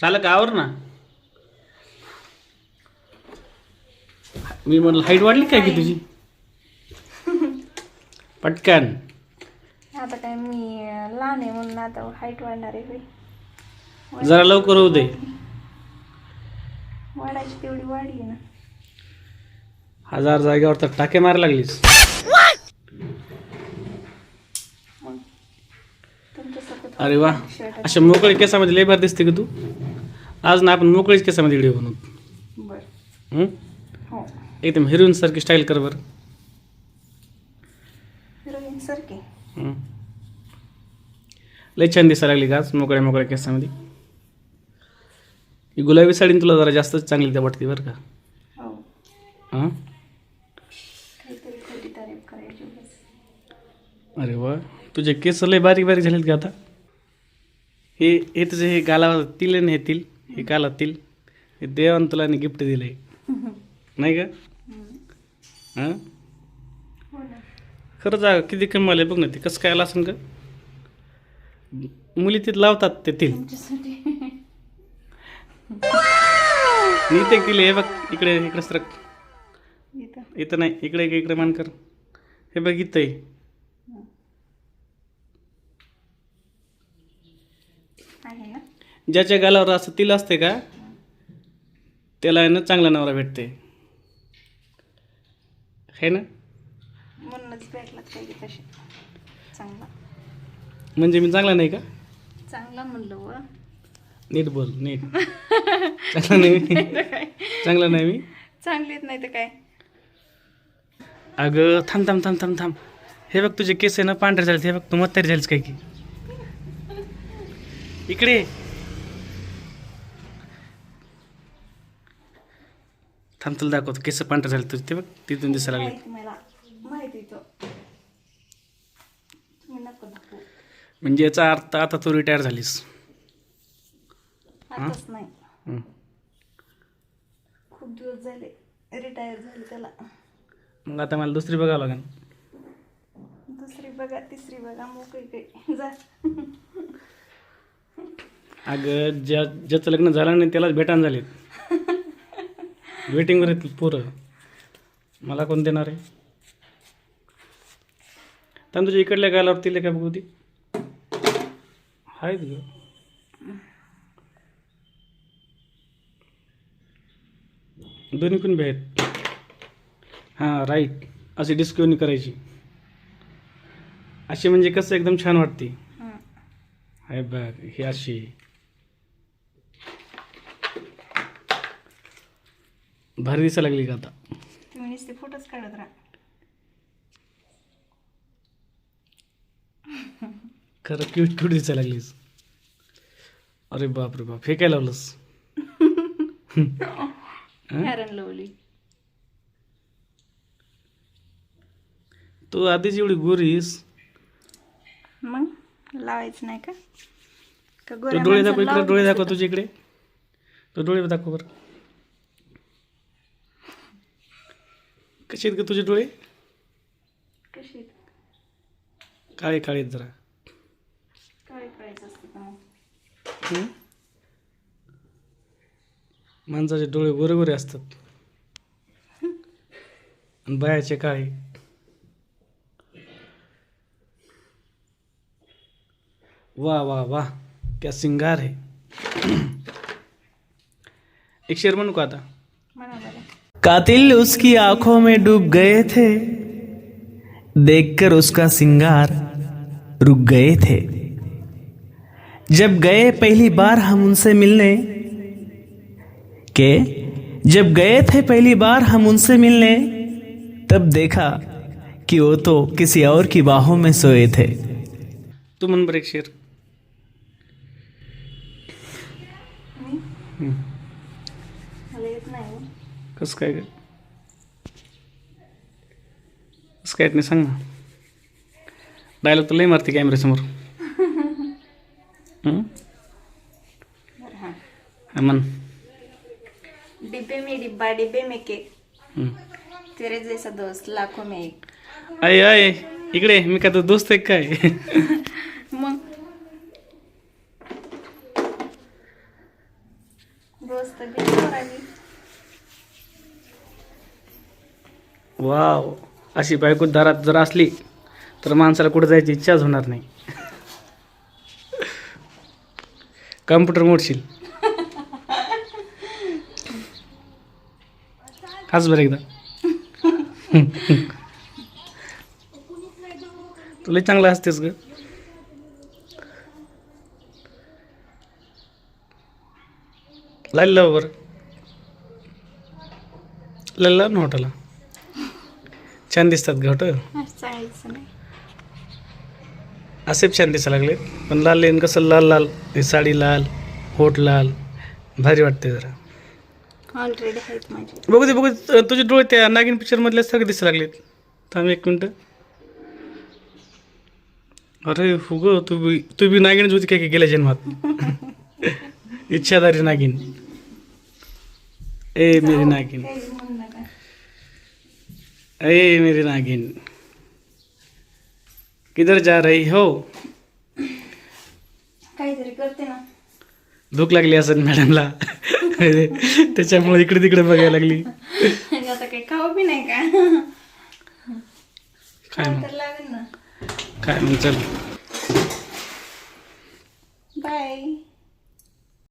चाल का? आवर ना. मी म्हणलं हाईट वाढली काय की तुझी? पटकन. आता काय मी लहान आहे म्हणून आता हाईट वाढणार आहे. जरा लवकर होऊ दे. वाढायची तेवढी वाढली ना. हजार जागेवर तर टाके मारायला लागलीस मग तुमच्यासोबत अरे वा. अशा मोकळ्या केसामध्ये लेबर दिसते का तू? आज ना आपण मोकळीच केसामध्ये व्हिडिओ बनवू. बर. हं? हो. एकदम हिरोईन सारखी स्टाईल कर बरं. हिरोईन सारखी? हं. लय छान दिसायला लागली का आज मोकळ्या मोकळ्या केसामध्ये? ही गुलाबी साडी तुला जरा जास्तच चांगली त्या वाटते बरं का? हो. हां? काहीतरी खोटी तारीफ करायची बस. अरे वा. तुझे केस लय बारीक बारीक झालेत का आता? हे हे तुझे हे गाला तिल आहे ना हे तिल हे गाला तिल. हे देवान तुला गिफ्ट दिलं आहे नाही का? हां? खरंच जा किती कमाल बघ ना ते. कसं काय आलं असेल का मुली तिथं लावतात ते तिल. मी ते केले हे बघ इकडे इकडे सरक. इथं. इथं नाही इकडे इकडे मान कर. हे बघ इथं आहे आहे ना ज्याच्या गालावर असं तिल असते का त्याला आहे ना चांगला नवरा भेटते. है ना? म्हणूनच भेटलात काही की तसे. चांगला. म्हणजे मी चांगला नाही का? चांगला म्हणलं व. नीट बोल नीट. चांगला नाही मी. चांगला नाही मी. चांगलीच नाही तर काय. अगं थांब थांब थांब थांब थांब. हे बघ तुझे केस आहे ना पांढरे झाले हे बघ तू म्हातारी झालीस काय की? इकडे ये. थांब तुला दाखवतो. केस पांढरे झाले तुझे. ते बघ तिथून दिसायला लागले. माहिती मला. माहिती तो. तुम्ही नको दाखवू म्हणजे याचा अर्थ आता तू रिटायर झालीस. आताच नाही. हं. खूप दिवस झाले. रिटायर झाले त्याला. मग आता मला दुसरी बघावं लागेल. दुसरी बघा तिसरी बघा. मोकळी काही जा. अगं ज्या ज्याचं लग्न झालं नाही त्यालाच भेटान झालेत. वेटिंगवर आहेत पोरं. मला कोण देणार आहे? तर तुझ्या इकडल्या गालावर तिले का बघू ती आहेत ग. दोन्ही पण बी आहेत. हां राईट अशी डिस्कवनी करायची. अशी म्हणजे कसं एकदम छान वाटते. हाय बघ ही अशी. भारी दिसायला लागली का आता? तुम्ही नुसते फोटोच काढत राहा. खरं क्यूट क्यूट दिसायला लागलीस. अरे बाप रे बाप हे काय लावलंस? हॅरन लवली तू आधीच एवढी गोरीस मग? लावायचं नाही का? तो डोळे दाखव इकडे डोळे दाखव तुझ्या इकडे तो डोळे दाखव बरं. कसे आहेत का तुझे डोळे? काळे काळे आहेत जरा? माणसाचे डोळे गोरे गोरे असतात. आणि बायाचे काळे. वा वा वा. क्या सिंगार है एक शेर म्हणू का आता? कातिल उसकी आँखों में डूब गए थे। देखकर उसका सिंगार रुक गए थे। जब गए पहली बार हम उनसे मिलने के? जब गए थे पहली बार हम उनसे मिलने तब देखा कि वो तो किसी और की बाहों में सोए थे। तुम म्हण एक शेर मला येत नाही हो. कसं काय? कसं काय नाही सांग ना. डायलॉग तर लई मारते कॅमेऱ्यासमोर म्हण? डिब्बे में डिब्बा डिब्बे में केक. तेरे जैसा दोस्त लाखों में एक. अय अय इकडे मी काय तो दोस्त आहे काय मग करावी वाव. अशी बायको दारात जर असली तर माणसाला कुठे जायची इच्छाच होणार नाही. कम्प्युटर मोडशील. हाच बरं एकदा. तुला चांगलं असतेस ग. लाल बरं. लाल ना हॉटेलला छान दिसतात घट असं असेच छान दिसायला लागले पण लाल लेन कसं लाल लाल हे साडी लाल होट लाल भारी वाटते जरा. बघू दे बघू तुझे डोळे त्या नागिन पिक्चर मधल्या सगळे दिसायला लागलेत. थांब एक मिनटं. अरे हुग तू बी तू बी नागिनच होती काय काय गेल्या जन्मात? इच्छाधारी नागिन. ए मेरी नागिन. ए मेरी नागिन किधर जा रही हो? काहीतरी करते ना. भूक लागली असेल मॅडमला. त्याच्यामुळे इकडे तिकडे बघायला लागली. आणि आता काही खाऊ बी नाही का? काय मग? तर लागेल ना. काय मग चल. बाय